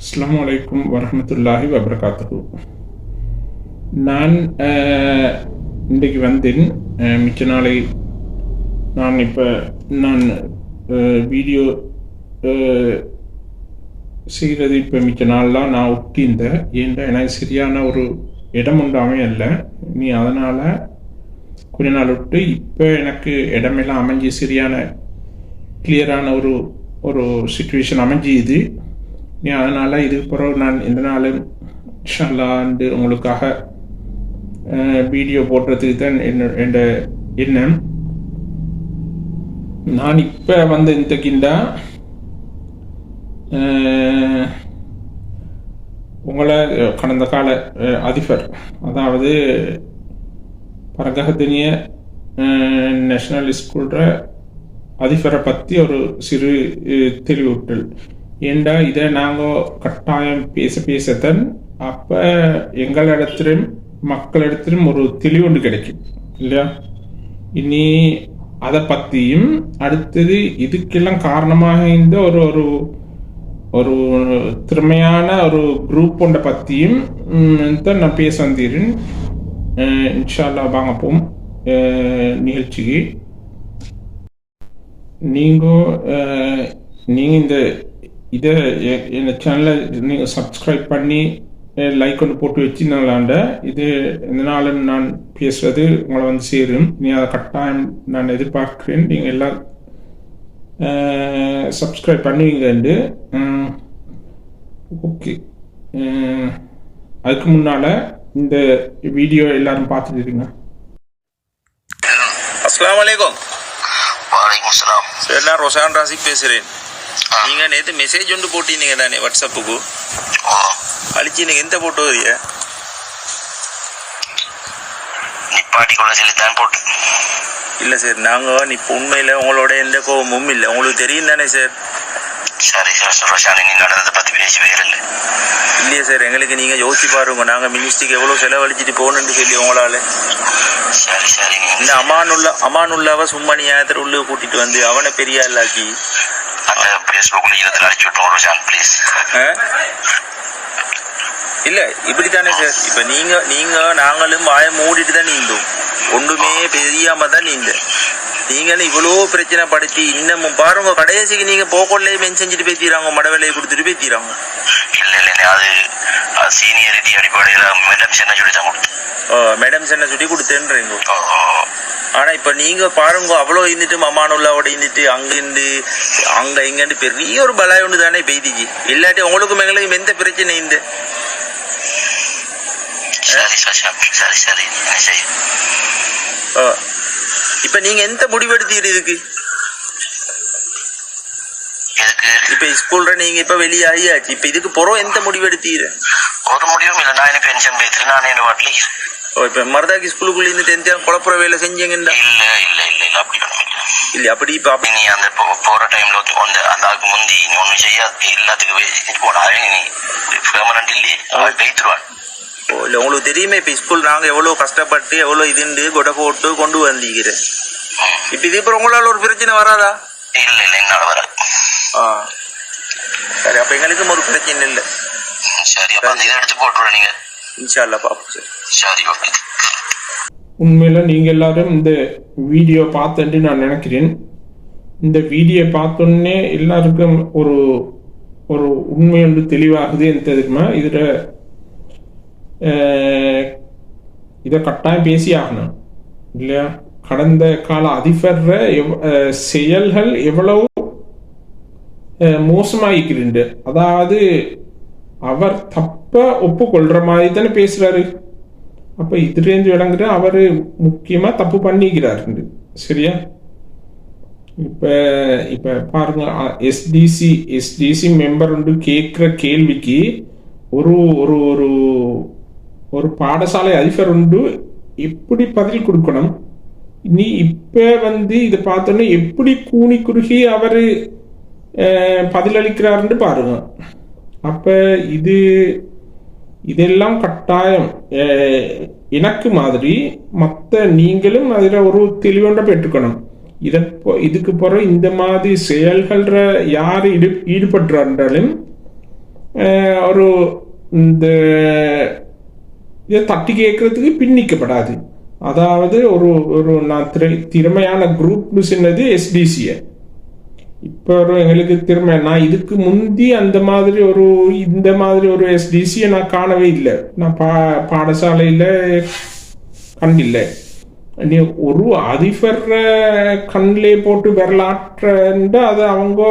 அஸ்லாம் வலைக்கும் வரமத்துல்லாஹி வபரகாத்துஹு நான் இன்றைக்கு வந்தேன். மிச்ச நாளை நான் இப்போ நான் வீடியோ செய்கிறது இப்போ மிச்ச நாள்லாம் நான் ஒட்டியிருந்தேன். ஏன்டா எனக்கு சரியான ஒரு இடம் உண்டாமே இல்லை நீ அதனால் கொஞ்ச நாள் விட்டு இப்போ எனக்கு இடமெல்லாம் அமைஞ்சு சரியான கிளியரான ஒரு ஒரு சுச்சுவேஷன் அமைஞ்சிது நீ அதனால் இதுக்கு பிறகு நான் இந்த நாளும் இன்ஷால்லாண்டு உங்களுக்காக வீடியோ போடுறதுக்கு தான் என்ன என்ற எண்ணம். நான் இப்போ வந்து இந்த கிண்டா உங்களை கடந்த கால அதிபர் அதாவது பரகஹத்தினிய நேஷனல் ஸ்கூல்ற அதிபரை பற்றி ஒரு சிறு அஹ், தெளிவூட்டல். ஏண்டா இதை நாங்கள் கட்டாயம் பேச பேசத்தான் அப்போ எங்களிடத்திலும் மக்களிடத்திலும் ஒரு தெளிவுண்டு கிடைக்கும் இல்லையா? இனி அதை பற்றியும் அடுத்தது இதுக்கெல்லாம் காரணமாக இந்த ஒரு ஒரு ஒரு திறமையான ஒரு குரூப் ஒன்றை பற்றியும் தான் நான் பேச வந்தேன். இன்ஷால்லா இன்ஷா அல்லாஹ் வாங்க போம் அஹ், நிகழ்ச்சிக்கு. நீங்கள் நீங்கள் இந்த இதை எ- இந்த சேனலை நீங்கள் சப்ஸ்கிரைப் பண்ணி லைக் ஒன்று போட்டு வச்சுனாலாண்ட இது இந்த நாளும் நான் பேசுறது உங்களை வந்து சேரும். நீ அதை கட்டாயம் நான் எதிர்பார்க்கிறேன். நீங்கள் எல்லாம் சப்ஸ்கிரைப் பண்ணுவீங்கண்டு. ஓகே. அதுக்கு முன்னால் இந்த வீடியோ எல்லாரும் பார்த்துட்டு இருங்க. அஸ்ஸலாமு அலைக்கும். வலைக்கும் சலாம் சார் நான் ரொஷான் ராசிக் பேசுகிறேன் நீங்கள் நேற்று மெசேஜ் ஒன்று போட்டிருந்தீங்க தானே வாட்ஸ்அப்புக்கு அழிச்சு நீங்கள் எந்த போட்டோ வரிய? நிப்பாட்டி கொள்ள சொல்லித்தான் போட்டு இல்லை சார் நாங்கள் இப்போ உண்மையில் உங்களோட எந்த கோபமும் இல்லை. உங்களுக்கு தெரியும் தானே சார் சரி சார் சொல்றேன் நீ நடந்ததை பத்தி பேசி வேற இல்லை இல்லையே சார் எங்களுக்கு நீங்கள் யோசிச்சு பாருங்க. நாங்கள் மினிஸ்ட்ரிக்கு எவ்வளோ செலவழிச்சிட்டு போகணுன்னு சொல்லி உங்களால். சரி சரி. நீ இந்த அமானுல்லாவை சும்மா நியாயத்தில் உள்ளே கூட்டிட்டு வந்து அவனை பெரிய ஆளாக்கி அந்த ஃபேஸ்புக் இடத்துல அடிச்சு விட்டுருவோம் ரோஷான் ப்ளீஸ்? இல்ல இப்படித்தானே சார் இப்ப நீங்க நீங்க நாங்களும் வாயை மூடிட்டு தான் நீந்தோம். ஒன்றுமே தெரியாம தான் நீந்த. நீங்களும் இவ்வளோ பிரச்சனை படுத்தி இன்னமும் பாருங்க கடைசிக்கு நீங்க போக்கொள்ளையே மென் செஞ்சுட்டு பேத்திடுறாங்க மட வேலையை கொடுத்துட்டு பேத்திடுறாங்க இல்ல இல்ல அது சீனியரிட்டி அடிப்படையில மேடம் என்ன சொல்லி தான் கொடுத்து மேடம் சென்ன சுட்டி கொடுத்தேன்றீங்க. ஆனா இப்ப நீங்க பாருங்க அவ்வளோ இருந்துட்டு மமானுல்லாவோட இருந்துட்டு அங்க இருந்து அங்க இங்கன்னு பெரிய ஒரு பலாய் ஒன்று தானே பெய்திச்சு இல்லாட்டி உங்களுக்கும் எங்களுக்கும் எந்த பிரச்சனை இந்த சரி. இப்ப நீங்க எந்த முடிவெடுத்தீர் இதுக்கு இப்ப ஸ்கூல்ல நீங்க இப்ப வெளியாகியாச்சு இப்ப இதுக்கு புறம் எந்த முடிவெடுத்தீர் ஒரு முடிவும் இல்லை. நான் என்ன பென்ஷன் பேத்துட்டு நான் என்ன வாட்டில் ஓ இப்ப மருதாக்கி ஸ்கூலுக்குள்ள இருந்து தெரிஞ்சா குழப்புற வேலை செஞ்சீங்கண்டா? இல்ல இல்ல இல்ல இல்ல அப்படி ஒண்ணும் இல்ல. இல்ல அப்படி இப்ப அப்படி நீ அந்த போற டைம்ல அந்த அந்த முந்தி நீ ஒண்ணும் செய்யாது எல்லாத்துக்கும் போனாலே நீ பெர்மனன்ட் இல்லையே. அவன் பேத்துருவான் இல்ல உங்களுக்கு தெரியுமே இப்ப ஸ்கூல் நாங்க எவ்வளவு கஷ்டப்பட்டு எவ்வளவு இதுண்டு கொடை போட்டு கொண்டு வந்தீங்க இப்ப இது இப்ப உங்களால ஒரு பிரச்சனை வராதா? இல்ல இல்ல என்னால வராது. ஆ. சரி அப்ப எங்களுக்கும் ஒரு பிரச்சனை இல்லை. சரி அப்ப அந்த இதை எடுத்து போட்டுருவேன் நீங்க. இன்ஷா அல்லா பாப்போம் சார். சரி ஓகே உண்மையில் நீங்கள் எல்லாரும் இந்த வீடியோ பார்த்துட்டு நான் நினைக்கிறேன். இந்த வீடியோ பார்த்தோன்னே எல்லாருக்கும் ஒரு ஒரு உண்மை ஒன்று தெளிவாகுது என்ன தெரியுமா? இதில் இதை கட்டாயம் பேசி ஆகணும். இல்லையா? கடந்த கால அதிபர்ற செயல்கள் எவ்வளவு அஹ், மோசமாயிக்கிருந்து அதாவது அவர் தப்ப ஒப்புக்கொள்ற மாதிரி தானே பேசுறாரு. அப்ப இதுலேருந்து விளங்குற அவர் முக்கியமா தப்பு பண்ணிக்கிறாரு சரியா? இப்ப இப்ப பாருங்க எஸ்டிசி எஸ்டிசி மெம்பர் வந்து கேட்குற கேள்விக்கு ஒரு ஒரு ஒரு ஒரு பாடசாலை அதிபர் உண்டு. எப்படி பதில் கொடுக்கணும்? நீ இப்ப வந்து இதை பார்த்தோன்னே எப்படி கூனி குறுகி அவரு பதிலளிக்கிறாருன்னு பாருங்க. அப்ப இது இதெல்லாம் கட்டாயம். எனக்கு மாதிரி மற்ற நீங்களும் அதில் ஒரு தெளிவொன்றை பெற்றுக்கணும். இதை இதுக்கு பிறகு இந்த மாதிரி செயல்கள யார் ஈடு ஈடுபட்டுறாலும் ஒரு இந்த இதை தட்டி கேட்கறதுக்கு பின்னிக்கப்படாது அதாவது ஒரு ஒரு நான் திரை திறமையான குரூப்னு சொன்னது எஸ்டிசியை இப்போ ஒரு எங்களுக்கு திறமை. நான் இதுக்கு முந்தி அந்த மாதிரி ஒரு இந்த மாதிரி ஒரு எஸ்டிசியை நான் காணவே இல்லை. நான் பா பாடசாலையில் கண்டில்லை. நீ ஒரு அதிபர் கண்ணிலே போட்டு விரலாற்றா அது அவங்க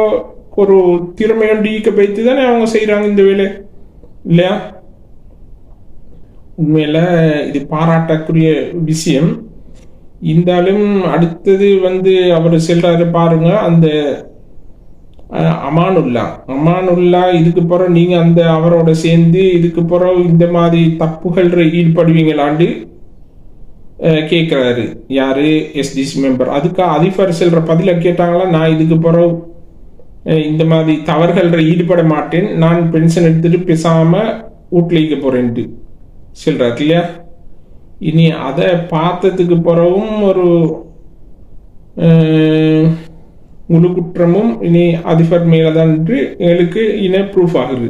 ஒரு திறமையை ஈக்க வைத்து தானே அவங்க செய்கிறாங்க இந்த வேலை. இல்லையா? உண்மையில் இது பாராட்டக்கூடிய விஷயம். இருந்தாலும் அடுத்தது வந்து அவர் செல்றாரு பாருங்க அந்த அமானுல்லா. அமானுல்லா இதுக்கு பிறகு நீங்க அந்த அவரோட சேர்ந்து இதுக்கு பிறகு இந்த மாதிரி தப்புகள் ஈடுபடுவீங்களாண்டு கேட்குறாரு யாரு? எஸ்டிசி மெம்பர் அதுக்கு அதிபர் செல்ற பதில கேட்டாங்களா? நான் இதுக்கு பிறகு இந்த மாதிரி தவறுகள் ஈடுபட மாட்டேன். நான் பென்ஷன் எடுத்துட்டு பேசாம வீட்டில் போறேன்ட்டு சொல்றாரு இல்லையா? இனி அதை பார்த்ததுக்கு பிறகும் ஒரு முழு குற்றமும் இனி அதிபர் மேலதான் என்று எங்களுக்கு இன ப்ரூஃப் ஆகுது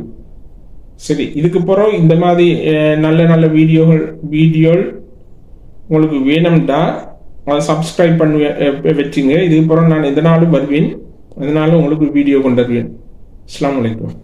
சரி இதுக்கு பிறகு இந்த மாதிரி நல்ல நல்ல வீடியோகள் வீடியோல் உங்களுக்கு வேணும்டா அதை சப்ஸ்கிரைப் பண்ணி வச்சுங்க. இதுக்கு பிறகு நான் எந்த நாளும் வருவேன். அதனால உங்களுக்கு வீடியோ கொண்டு வருவேன். அஸ்லாம் வலைக்கம்